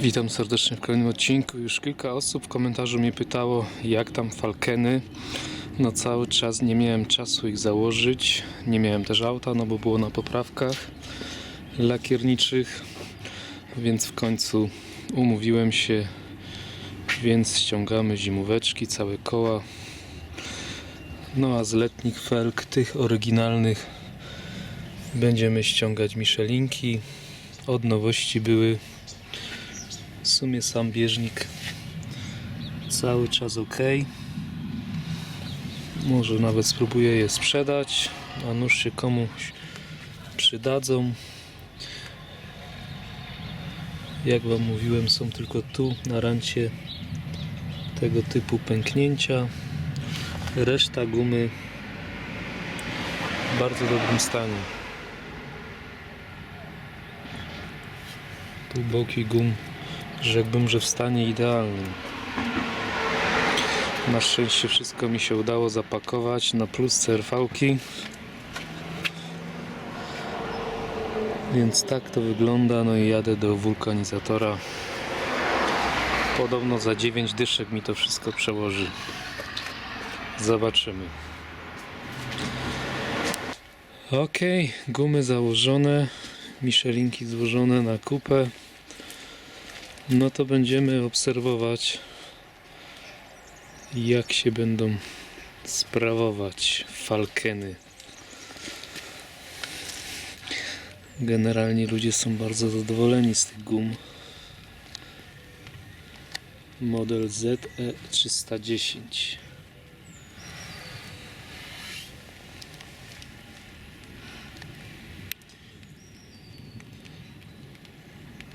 Witam serdecznie w kolejnym odcinku. Już kilka osób w komentarzu mnie pytało, jak tam falkeny. No cały czas nie miałem czasu ich założyć. Nie miałem też auta, no bo było na poprawkach lakierniczych. Więc w końcu umówiłem się, więc ściągamy zimóweczki, całe koła. No a z letnich felg, tych oryginalnych, będziemy ściągać Michelinki. Od nowości były w sumie sam bieżnik cały czas ok. Może nawet spróbuję je sprzedać, a nuż się komuś przydadzą. Jak Wam mówiłem, są tylko tu na rancie tego typu pęknięcia. Reszta gumy w bardzo dobrym stanie. Tu boki gum rzekłbym, że w stanie idealnym. Na szczęście wszystko mi się udało zapakować na plus CRV-ki. Więc tak to wygląda. No i jadę do wulkanizatora. Podobno za 9 dyszek mi to wszystko przełoży. Zobaczymy. Ok, gumy założone, michelinki złożone na kupę. No to będziemy obserwować, jak się będą sprawować falkeny. Generalnie ludzie są bardzo zadowoleni z tych gum. Model E ZE310.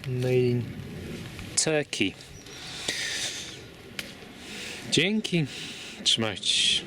Made in Turkey. Dzięki. Trzymajcie się.